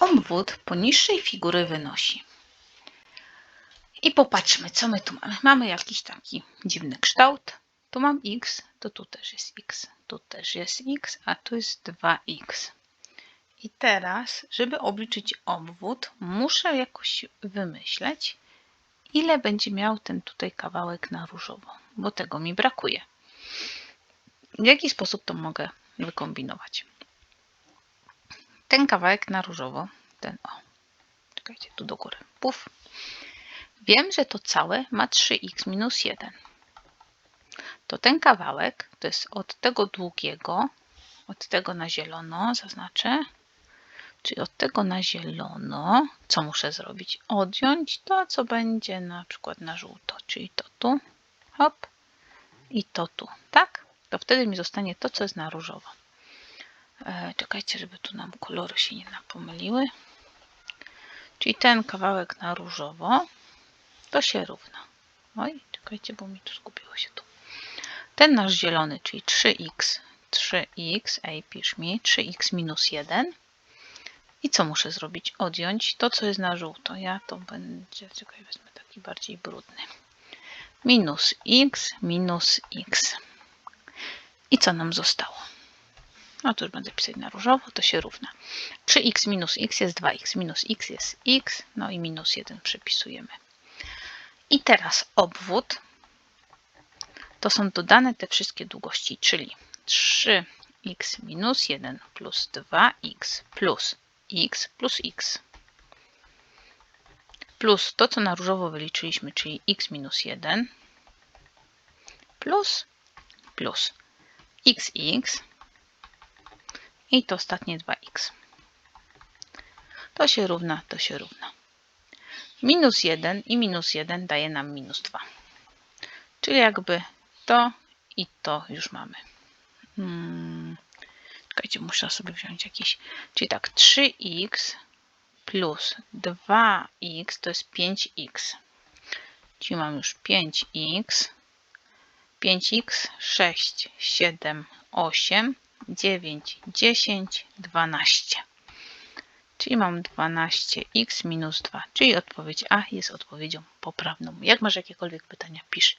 obwód poniższej figury wynosi. I popatrzmy, co my tu mamy. Mamy jakiś taki dziwny kształt. Tu mam x, to tu też jest x. Tu też jest x, a tu jest 2x. I teraz, żeby obliczyć obwód, muszę jakoś wymyśleć, ile będzie miał ten tutaj kawałek na różowo, bo tego mi brakuje. W jaki sposób to mogę wykombinować? Ten kawałek na różowo, ten o, czekajcie, tu do góry, puf. Wiem, że to całe ma 3x minus 1. To ten kawałek to jest od tego długiego, od tego na zielono, zaznaczę, czyli od tego na zielono, co muszę zrobić? Odjąć to, co będzie na przykład na żółto, czyli to tu, hop, i to tu, tak? To wtedy mi zostanie to, co jest na różowo. E, czekajcie, żeby tu nam kolory się nie napomyliły. Czyli ten kawałek na różowo, to się równa. Oj, czekajcie, bo mi tu zgubiło się tu. Ten nasz zielony, czyli 3x, 3x, ej, pisz mi, 3x minus 1. I co muszę zrobić? Odjąć to, co jest na żółto. Ja to będzie, czekaj, wezmę taki bardziej brudny. Minus x minus x. I co nam zostało? No to już będę pisać na różowo, to się równa. 3x minus x jest 2x, minus x jest x, no i minus 1 przepisujemy. I teraz obwód to są dodane te wszystkie długości, czyli 3x minus 1 plus 2x plus x plus x plus to, co na różowo wyliczyliśmy, czyli x minus 1 plus plus xx i to ostatnie 2x. To się równa, to się równa. Minus 1 i minus 1 daje nam minus 2. Czyli jakby to i to już mamy. Hmm. Czekajcie, muszę sobie wziąć jakiś. Czyli tak, 3x plus 2x to jest 5x. Czyli mam już 5x, 5x, 6, 7, 8, 9, 10, 12. Czyli mam 12x minus 2, czyli odpowiedź A jest odpowiedzią poprawną. Jak masz jakiekolwiek pytania, pisz